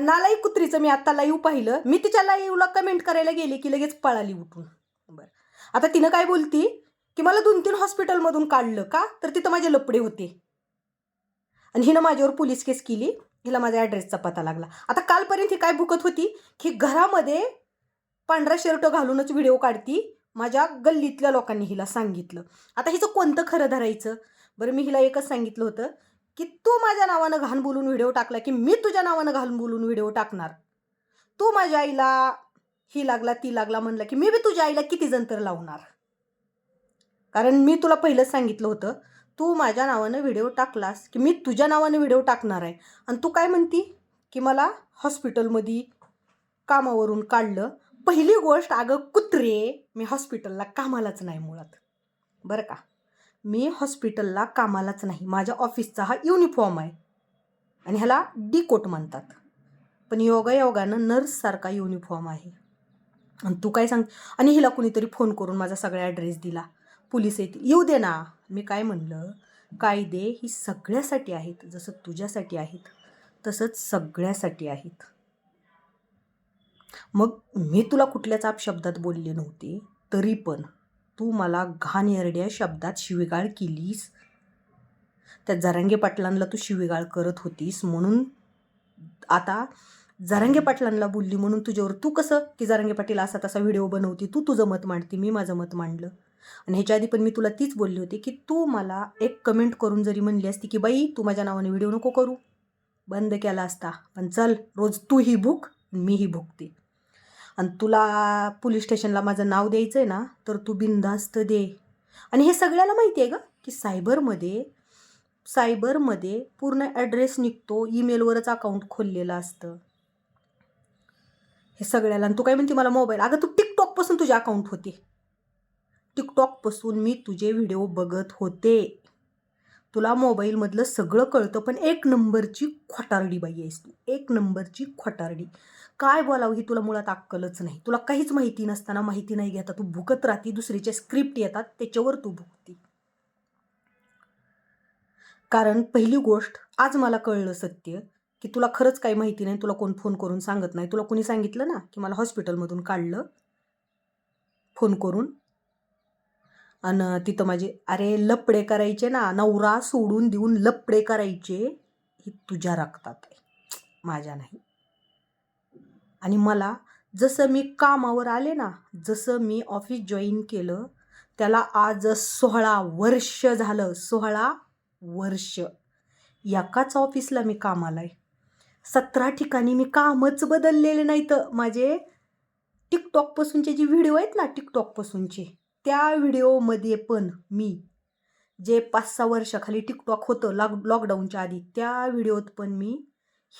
नालाई कुत्रीचं मी आता लाईव्ह पाहिलं. मी तिच्या लाईव्हला कमेंट करायला गेले की लगेच पळाली उठून. बरं. आता तिनं काय बोलती? की मला दोन तीन हॉस्पिटलमधून काढलं का? तर तिथं माझे लपडे होते. आणि हिनं माझ्यावर पोलीस केस केली. हिला माझ्या ॲड्रेसचा पत्ता लागला. आता कालपर्यंत ही काय भुकत होती? की घरामध्ये पांढरा शर्ट घालूनच व्हिडिओ काढती. माझ्या गल्लीतल्या लोकांनी हिला सांगितलं. आता हिचं कोणतं खरं धरायचं? बरं मी हिला एकच सांगितलं होतं. की तू माझ्या नावानं घाण बोलून व्हिडिओ टाकला की मी तुझ्या नावानं घालून बोलून व्हिडिओ टाकणार? तू माझ्या आईला ही लागला ती लागला म्हणलं की मी बी तुझ्या आईला किती जंतर लावणार? कारण मी तुला पहिलंच सांगितलं होतं तू माझ्या नावानं व्हिडिओ टाकलास की मी तुझ्या नावानं व्हिडिओ टाकणार आहे. आणि तू काय म्हणती? की मला हॉस्पिटलमध्ये कामावरून काढलं. पहिली गोष्ट अगं कुत्रे मी हॉस्पिटलला कामालाच नाही मुळात. बरं का? मी हॉस्पिटलला कामालाच नाही. माझ्या ऑफिसचा हा युनिफॉर्म आहे. आणि ह्याला डी कोट म्हणतात. पण योगायोगानं नर्ससारखा युनिफॉर्म आहे. आणि तू काय सांग? आणि हिला कुणीतरी फोन करून माझा सगळा ॲड्रेस दिला. पोलीस येतील. येऊ दे ना. मी काय म्हणलं? कायदे ही सगळ्यासाठी आहेत. जसं तुझ्यासाठी आहेत तसंच सगळ्यासाठी आहेत. मग मी तुला कुठल्याच शब्दात बोलले नव्हते तरी पण तू मला घाण एरड्या शब्दात शिवीगाळ केलीस? त्या जरांगे पाटलांना तू शिवीगाळ करत होतीस म्हणून? आता जरांगे पाटलांना बोलली म्हणून तुझ्यावर तू कसं की जरांगे पाटील असा तसा व्हिडिओ बनवती तू तुझं मत मांडते मी माझं मत मांडलं. आणि ह्याच्या आधी पण मी तुला तीच बोलली होती की तू मला एक कमेंट करून जरी म्हणली असती की बाई तू माझ्या नावाने व्हिडिओ नको करू. बंद केला असता. पण चल रोज तू ही भूक मीही भुकते. आणि तुला पोलीस स्टेशनला माझं नाव द्यायचं आहे ना तर तू बिनधास्त दे. आणि हे सगळ्याला माहिती आहे का की सायबरमध्ये सायबरमध्ये पूर्ण ॲड्रेस निघतो ईमेलवरच अकाउंट खोललेलं असतं. हे सगळ्याला आणि तू काय म्हणते मला मोबाईल? अगं तू टिकटॉकपासून तुझे अकाउंट होते. टिकटॉकपासून मी तुझे व्हिडिओ बघत होते. तुला मोबाईलमधलं सगळं कळतं पण एक नंबरची खोटारडी बाई आहेस तू. एक नंबरची खोटारडी. काय बोलावं ही तुला मुळात अक्कलच नाही. तुला काहीच माहिती नसताना माहिती नाही घेता तू भुकत राहती दुसरीचे स्क्रिप्ट येतात त्याच्यावर तू भुकती. कारण पहिली गोष्ट आज मला कळलं सत्य की तुला खरंच काही माहिती नाही तुला कोण फोन करून सांगत नाही. तुला कोणी सांगितलं ना की मला हॉस्पिटलमधून काढलं? फोन करून? आणि तिथं माझे अरे लपडे करायचे ना नवरा सोडून देऊन लपडे करायचे हे तुझ्या रक्तात आहे माझ्या नाही. आणि मला जसं मी कामावर आले ना जसं मी ऑफिस जॉईन केलं त्याला आज सोळा वर्ष झालं सोळा वर्ष. एकाच ऑफिसला मी कामाला आहे सतरा ठिकाणी मी कामच बदललेले नाही तर माझे टिकटॉकपासूनचे जे व्हिडिओ आहेत ना टिकटॉकपासूनचे. त्या व्हिडिओमध्ये पण मी जे पाच सहा वर्षाखाली टिकटॉक होतं लॉक लॉकडाऊनच्या आधी त्या व्हिडिओत पण मी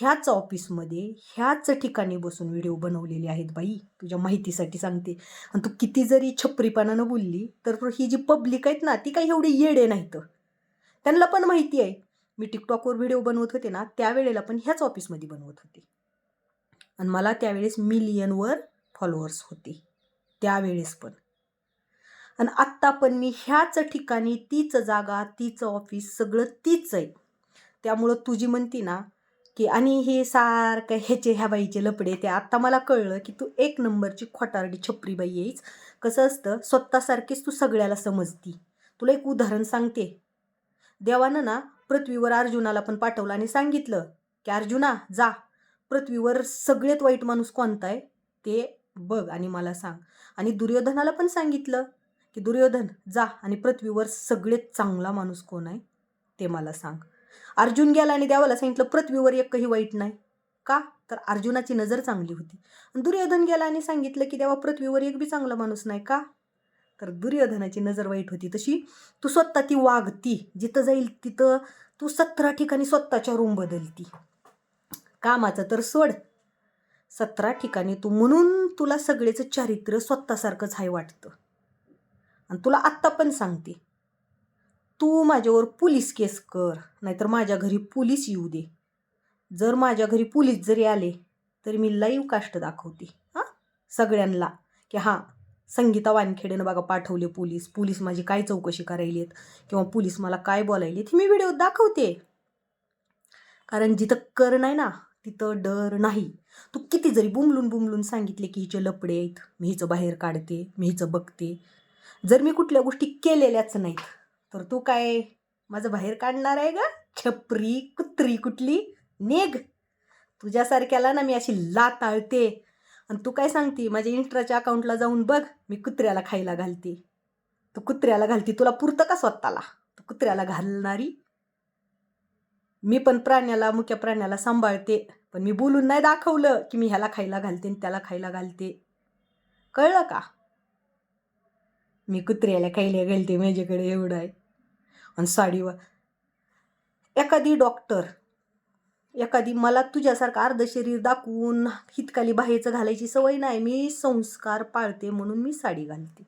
ह्याच ऑफिसमध्ये ह्याच ठिकाणी बसून व्हिडिओ बनवलेले आहेत बाई. तुझ्या माहितीसाठी सांगते. आणि तू किती जरी छपरीपणानं बोलली तर ही जी पब्लिक आहेत ना ती काही एवढी येडे नाहीत. त्यांना पण माहिती आहे. मी टिकटॉकवर व्हिडिओ बनवत होते ना त्यावेळेला पण ह्याच ऑफिसमध्ये बनवत होते. आणि मला त्यावेळेस मिलियनवर फॉलोअर्स होते. त्यावेळेस पण. आणि आत्ता पण मी ह्याच ठिकाणी तीच जागा तीच ऑफिस सगळं तीच आहे. त्यामुळं तुझी म्हणती ना की आणि हे सारखं ह्याचे ह्या बाईचे लपडे ते आत्ता मला कळलं की तू एक नंबरची खोटारडी छपरी बाई येईच कसं असतं स्वतःसारखीच तू सगळ्याला समजती. तुला एक उदाहरण सांगते. देवानं ना पृथ्वीवर अर्जुनाला पण पाठवलं आणि सांगितलं की अर्जुना जा. पृथ्वीवर सगळ्यात वाईट माणूस कोणता आहे ते बघ आणि मला सांग. आणि दुर्योधनाला पण सांगितलं की दुर्योधन जा आणि पृथ्वीवर सगळ्यात चांगला माणूस कोण आहे? ते मला सांग. अर्जुन गेला आणि देवाला सांगितलं पृथ्वीवर एकही वाईट नाही. का? तर अर्जुनाची नजर चांगली होती. आणि दुर्योधन गेला आणि सांगितलं की देवा पृथ्वीवर एक बी चांगला माणूस नाही का? तर दुर्योधनाची नजर वाईट होती. तशी तू स्वतः ती वागती जिथं जाईल तिथं तू सतरा ठिकाणी स्वतःच्या रूम बदलती. कामाचं तर सोड. सतरा ठिकाणी तू म्हणून तुला सगळेचं चारित्र्य स्वतःसारखंच आहे वाटतं. आणि तुला आत्ता पण सांगते. तू माझ्यावर पोलीस केस कर नाहीतर माझ्या घरी पोलीस येऊ दे. जर माझ्या घरी पोलीस जरी आले तरी मी लाईव्ह कास्ट दाखवते. हां? सगळ्यांना. की हां संगीता वानखेडेनं बघा पाठवले पोलीस. पोलीस माझी काय चौकशी करायली आहेत? किंवा पोलीस मला काय बोलायले हे मी व्हिडिओ दाखवते. कारण जिथं कर नाही ना तिथं डर नाही. तू किती जरी बुमलून बुमलून सांगितले की हिचे लपडे आहेत मी हिचं बाहेर काढते मी हिचं बघते. जर मी कुठल्या गोष्टी केलेल्याच नाहीत तर तू काय माझं बाहेर काढणार आहे का छपरी कुत्री कुठली? नेग तुझ्यासारख्याला ना मी अशी लाताळते आणि तू काय सांगते माझ्या इंस्टाच्या अकाउंटला जाऊन बघ मी कुत्र्याला खायला घालते. तू कुत्र्याला घालते तुला पुरतं का स्वतःला? तू कुत्र्याला घालणारी? मी पण प्राण्याला मुख्या प्राण्याला सांभाळते पण मी बोलून नाही दाखवलं की मी ह्याला खायला घालते आणि त्याला खायला घालते. कळलं का? मी कुत्र्याला खायला घालते माझ्याकडे एवढं आहे. आणि साडीवर एखादी डॉक्टर एखादी मला तुझ्यासारखं अर्ध शरीर दाखवून हितकाली बाहेरचं घालायची सवय नाही मी संस्कार पाळते म्हणून मी साडी घालते.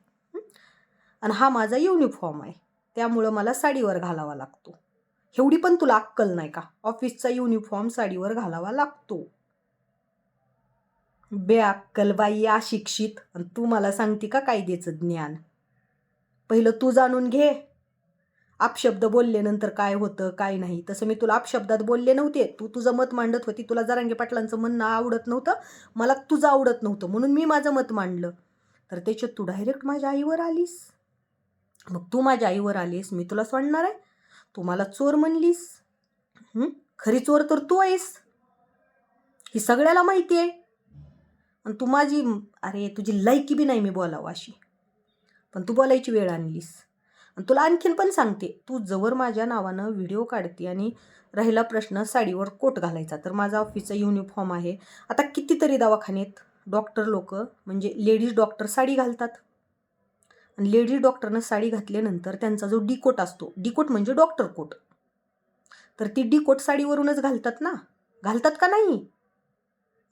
आणि हा माझा युनिफॉर्म आहे. त्यामुळं मला साडीवर घालावा लागतो. एवढी पण तुला अक्कल नाही का? ऑफिसचा युनिफॉर्म साडीवर घालावा लागतो. बेअक्कल बाई अशिक्षित. आणि तू मला सांगते का कायद्याचं ज्ञान? पहिलं तू जाणून घे. अपशब्द बोलल्यानंतर काय होतं काय नाही. तसं मी तुला अपशब्दात बोलले नव्हते. तू तुझं मत मांडत होती. तुला जरांगे पाटलांचं म्हणणं आवडत नव्हतं. मला तुझं आवडत नव्हतं. म्हणून मी माझं मत मांडलं. तर त्याच्यात तू डायरेक्ट माझ्या आईवर आलीस. मग तू माझ्या आईवर आलीस. मी तुला सोडणार आहे. तू मला चोर म्हणलीस. खरी चोर तर तू आहेस. ही सगळ्याला माहिती आहे. आणि तू माझी अरे तुझी लायकी बी नाही मी बोलावं अशी. पण तू बोलायची वेळ आणलीस. आणि तुला आणखीन पण सांगते तू जवळ माझ्या नावानं व्हिडिओ काढते आणि राहिला प्रश्न साडीवर कोट घालायचा. तर माझा ऑफिसचा युनिफॉर्म आहे. आता कितीतरी दवाखान्यात डॉक्टर लोक म्हणजे लेडीज डॉक्टर साडी घालतात. आणि लेडीज डॉक्टरनं साडी घातल्यानंतर त्यांचा जो डिकोट असतो डिकोट म्हणजे डॉक्टर कोट तर ती डिकोट साडीवरूनच घालतात ना? घालतात का नाही?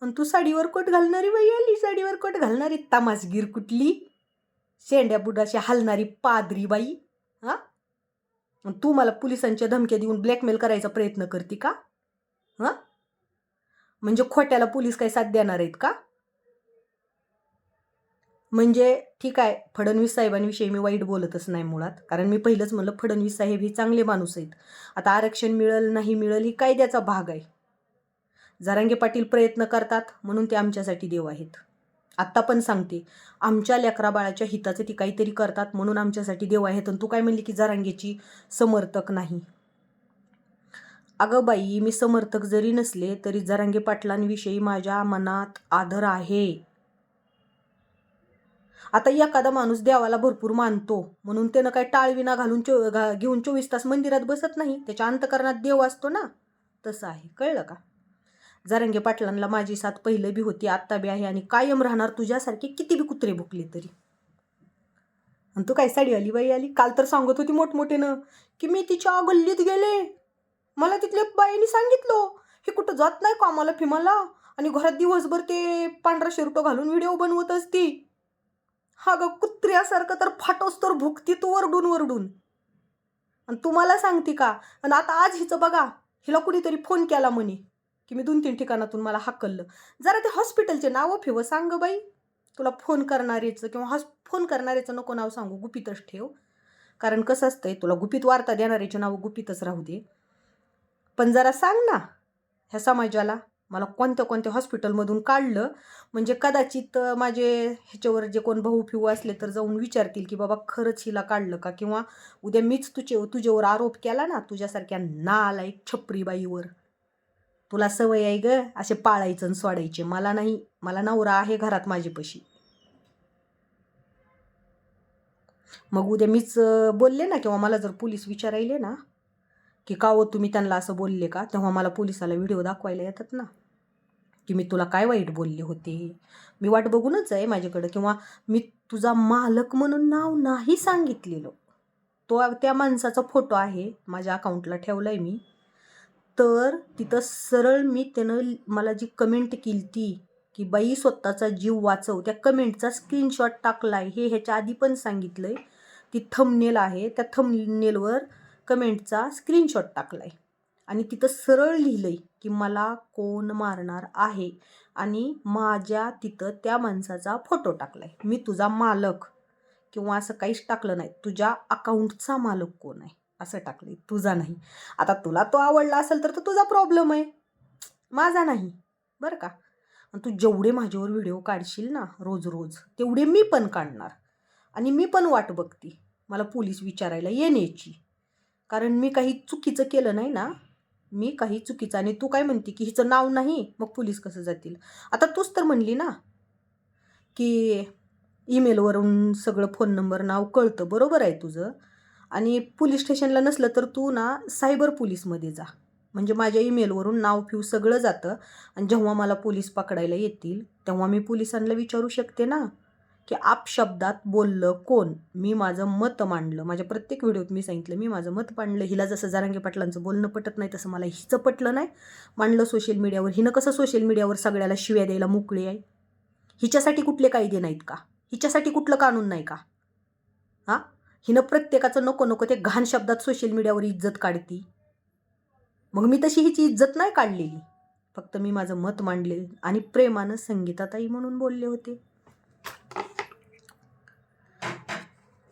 आणि तू साडीवर कोट घालणारी बाई आली साडीवर कोट घालणारी. तामासगीर कुठली? शेंड्या बुडाशी हलणारी पादरी बाई हां? तू मला पोलिसांच्या धमक्या देऊन ब्लॅकमेल करायचा प्रयत्न करते का? हां? म्हणजे खोट्याला पोलीस काही साथ देणार आहेत का? म्हणजे ठीक आहे फडणवीस साहेबांविषयी मी वाईट बोलतच नाही मुळात कारण मी पहिलंच म्हणलं फडणवीस साहेब हे चांगले माणूस आहेत. आता आरक्षण मिळेल नाही मिळेल ही कायद्याचा भाग आहे. जारंगे पाटील प्रयत्न करतात म्हणून ते आमच्यासाठी देव आहेत. आत्ता पण सांगते. आमच्या लेकरा बाळाच्या हिताचे ती काहीतरी करतात म्हणून आमच्यासाठी देव आहेत आणि तू काय म्हणली की जरांगेची समर्थक नाही. अगं बाई मी समर्थक जरी नसले तरी जरांगे पाटलांविषयी माझ्या मनात आदर आहे. आता एखादा माणूस देवाला भरपूर मानतो म्हणून त्यानं काय टाळविना घालून चो घा घेऊन चोवीस तास मंदिरात बसत नाही? त्याच्या अंतकरणात देव असतो ना? तसं आहे. कळलं का? जारंगे पाटलांना माझी साथ पहिलं बी होती आत्ता बी आहे आणि कायम राहणार तुझ्यासारखे किती बी कुत्रे भुकले तरी. आणि तू काय साडी आली बाई आली? काल तर सांगत होती मोठमोठेनं की मी तिच्या गल्लीत गेले. मला तिथल्या बाईने सांगितलं हे कुठं जात नाही कामाला फिमाला? आणि घरात दिवसभर ते पांढरा शेरटो घालून व्हिडिओ बनवत असती. हा ग कुत्र्यासारखं तर फाटोस तर भुकती तू वरडून वरडून. आणि तुम्हाला सांगते का? आणि आता आज हिचं बघा हिला कुणीतरी फोन केला म्हणे. की मी दोन तीन ठिकाणातून मला हाकललं. जरा ते हॉस्पिटलचे नावं फिव सांग बाई. तुला फोन करणारेचं किंवा हॉस् फोन करणारेचं नको नाव सांगू गुपितच ठेव. कारण कसं असतंय तुला गुपित वार्ता देणाऱ्याचे नावं गुपितच राहू दे. पण जरा सांग ना ह्या समाजाला मला कोणत्या कोणत्या हॉस्पिटलमधून काढलं? म्हणजे कदाचित माझे ह्याच्यावर जे कोण भाऊ फिऊ असले तर जाऊन विचारतील की बाबा खरंच हिला काढलं का? किंवा उद्या मीच तुझे तुझ्यावर आरोप केला ना तुझ्यासारख्या नालायक छपरीबाईवर. तुला सवय आहे ग असे पाळायचं आणि सोडायचे. मला नाही मला नवरा आहे घरात माझीपाशी मग उद्या मीच बोलले ना किंवा मला जर पोलीस विचारायले ना की का हो तुम्ही त्यांना असं बोलले का तेव्हा मला पोलिसाला व्हिडिओ दाखवायला येतात ना की मी तुला काय वाईट बोलले होते. मी वाट बघूनच आहे माझ्याकडं किंवा मी तुझा मालक म्हणून नाव नाही सांगितलेलं. तो त्या माणसाचा फोटो आहे माझ्या अकाउंटला ठेवला आहे मी. तर तिथं सरळ मी त्यानं मला जी कमेंट केली ती की बाई स्वतःचा जीव वाचव त्या कमेंटचा स्क्रीनशॉट टाकला आहे हे ह्याच्या आधी पण सांगितलं आहे ती थंबनेल आहे त्या थमनेलवर कमेंटचा स्क्रीनशॉट टाकला आहे आणि तिथं सरळ लिहिलं आहे की मला कोण मारणार आहे? आणि माझ्या तिथं त्या माणसाचा फोटो टाकला आहे मी तुझा मालक किंवा असं काहीच टाकलं नाही. तुझ्या अकाउंटचा मालक कोण आहे? असं टाकलं आहे तुझा नाही. आता तुला तो आवडला असेल तर तो तुझा प्रॉब्लेम आहे. माझा नाही. बरं का? तू जेवढे माझ्यावर व्हिडिओ काढशील ना रोज रोज तेवढे मी पण काढणार. आणि मी पण वाट बघते. मला पोलीस विचारायला येण्याची कारण मी काही चुकीचं केलं नाही ना. मी काही चुकीचं आणि तू काय म्हणते की हिचं नाव नाही मग पोलीस कसं जातील? आता तूच तर म्हणली ना की ईमेलवरून सगळं फोन नंबर नाव कळतं. बरोबर आहे तुझं. आणि पोलीस स्टेशनला नसलं तर तू ना सायबर पोलीसमध्ये जा. म्हणजे माझ्या ईमेलवरून नाव फिव सगळं जातं आणि जेव्हा मला पोलीस पकडायला येतील तेव्हा मी पोलिसांना विचारू शकते ना? की आप शब्दात बोललं कोण? मी माझं मत मांडलं. माझ्या प्रत्येक व्हिडिओत मी सांगितलं मी माझं मत मांडलं. हिला जसं जारांगे पाटलांचं बोलणं पटत नाही तसं मला हिचं पटलं नाही. मांडलं सोशल मीडियावर. हिनं कसं सोशल मीडियावर सगळ्याला शिव्या द्यायला मोकळी आहे? हिच्यासाठी कुठले कायदे नाहीत का? हिच्यासाठी कुठलं कानून नाही का? हां? हिनं प्रत्येकाचं नको नको ते घाण शब्दात सोशल मीडियावर इज्जत काढती. मग मी तशी हिची इज्जत नाही काढलेली. फक्त मी माझं मत मांडले आणि प्रेमानं संगीताताई म्हणून बोलले होते.